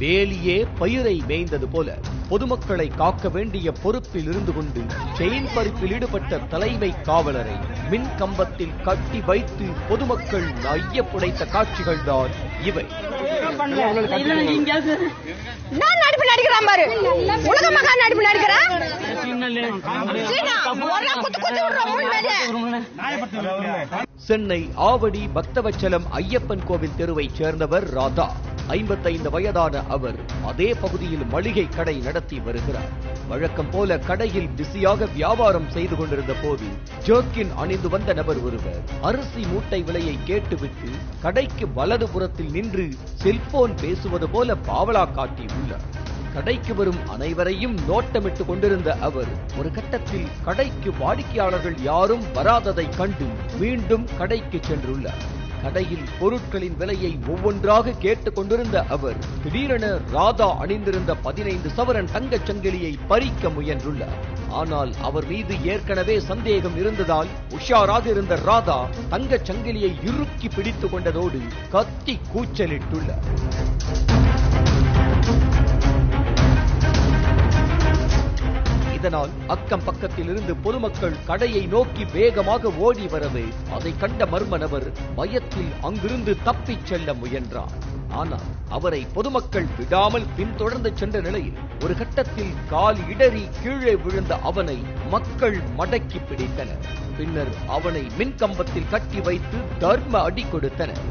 வேலியே பயிரை மேய்ந்தது போல பொதுமக்களை காக்க வேண்டிய பொறுப்பில் இருந்து கொண்டு செயின் பறிப்பில் ஈடுபட்ட தலைமை காவலரை மின் கம்பத்தில் கட்டி வைத்து பொதுமக்கள் ஐயப்புடைத்த காட்சிகள்தான் இவை. நான் நடிப்பு நடிக்கிறான் பாரு. உலக மகா நடிப்பு நடிக்கிறான் சீனா, ஒரே குத்து குத்தி விடுறோம் மூணு பேரு. சென்னை ஆவடி பக்தவச்சலம் ஐயப்பன் கோவில் தெருவைச் சேர்ந்தவர் ராதா. ஐம்பத்தைந்து வயதான அவர் அதே பகுதியில் மளிகை கடை நடத்தி வருகிறார். வழக்கம் போல கடையில் பிஸியாக வியாபாரம் செய்து கொண்டிருந்த போது ஜோக்கின் அணிந்து வந்த நபர் ஒருவர் அரிசி மூட்டை விலையை கேட்டுவிட்டு கடைக்கு வலது புறத்தில் நின்று செல்போன் பேசுவது போல பாவலா காட்டியுள்ளார் கடைக்கு வரும் அனைவரையும் நோட்டமிட்டு கொண்டிருந்த அவர் ஒரு கட்டத்தில் கடைக்கு வாடிக்கையாளர்கள் யாரும் வராததைக் கண்டு மீண்டும் கடைக்கு சென்றுள்ளார். கடையில் பொருட்களின் விலையை ஒவ்வொன்றாக கேட்டுக் கொண்டிருந்த அவர் திடீரென ராதா அணிந்திருந்த பதினைந்து சவரன் தங்கச் சங்கிலியை பறிக்க முயன்றுள்ளார். ஆனால் அவர் மீது ஏற்கனவே சந்தேகம் இருந்ததால் உஷாராக இருந்த ராதா தங்கச் சங்கிலியை இறுக்கி பிடித்துக் கொண்டதோடு கத்தி கூச்சலிட்டுள்ளார். இதனால் அக்கம் பக்கத்தில் இருந்து பொதுமக்கள் கடையை நோக்கி வேகமாக ஓடி வரவே அதை கண்ட மர்ம நபர் பயத்தில் அங்கிருந்து தப்பிச் செல்ல முயன்றார். ஆனால் அவரை பொதுமக்கள் விடாமல் பின்தொடர்ந்து சென்ற நிலையில் ஒரு கட்டத்தில் கால் இடறி கீழே விழுந்த அவனை மக்கள் மடக்கி பிடித்தனர். பின்னர் அவனை மின்கம்பத்தில் கட்டி வைத்து தர்ம அடி கொடுத்தனர்.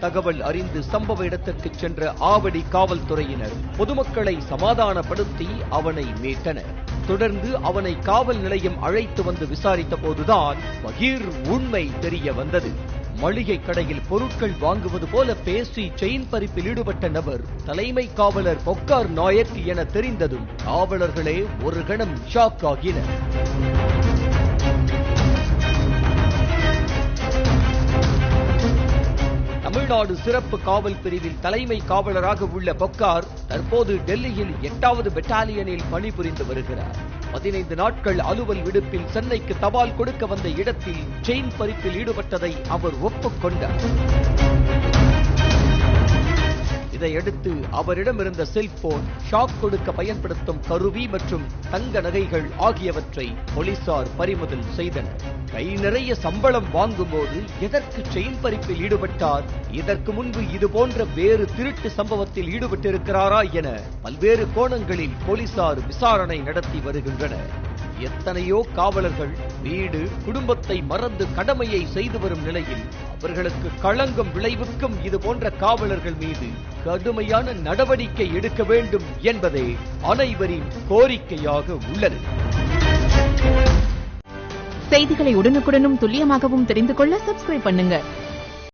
தகவல் அறிந்து சம்பவ இடத்திற்கு சென்ற ஆவடி காவல்துறையினர் பொதுமக்களை சமாதானப்படுத்தி அவனை மீட்டனர். தொடர்ந்து அவனை காவல் நிலையம் அழைத்து வந்து விசாரித்த போதுதான் பகீர் உண்மை தெரிய வந்தது. மளிகை கடையில் பொருட்கள் வாங்குவது போல பேசி செயின் பறிப்பில் ஈடுபட்ட நபர் தலைமை காவலர் பொக்கார் நாயக் என தெரிந்ததும் காவலர்களே ஒரு கணம் ஷாக் ஆகினர். தமிழ்நாடு சிறப்பு காவல் பிரிவில் தலைமை காவலராக உள்ள பொக்கார் தற்போது டெல்லியில் எட்டாவது பெட்டாலியனில் பணிபுரிந்து வருகிறார். பதினைந்து நாட்கள் அலுவல் விடுப்பில் சென்னைக்கு தபால் கொடுக்க வந்த இடத்தில் செயின் பறிப்பில் ஈடுபட்டதை அவர் ஒப்புக்கொண்டார். இதையடுத்து அவரிடம் இருந்த செல்போன் ஷாக் கொடுக்க பயன்படுத்தும் கருவி மற்றும் தங்க நகைகள் ஆகியவற்றை போலீசார் பறிமுதல் செய்தனர். கை நிறைய சம்பளம் வாங்கும்போது எதற்கு செயின் பறிப்பில் ஈடுபட்டார்? இதற்கு முன்பு இது போன்ற வேறு திருட்டு சம்பவத்தில் ஈடுபட்டிருக்கிறாரா என பல்வேறு கோணங்களில் போலீசார் விசாரணை நடத்தி வருகின்றனர். எத்தனையோ காவலர்கள் வீடு குடும்பத்தை மறந்து கடமையை செய்து வரும் நிலையில் அவர்களுக்கு களங்கம் விளைவிக்கும் இது போன்ற காவலர்கள் மீது கடுமையான நடவடிக்கை எடுக்க வேண்டும் என்பதே அனைவரின் கோரிக்கையாக உள்ளது. செய்திகளை உடனுக்குடனும் துல்லியமாகவும் தெரிந்து கொள்ள சப்ஸ்கிரைப் பண்ணுங்க.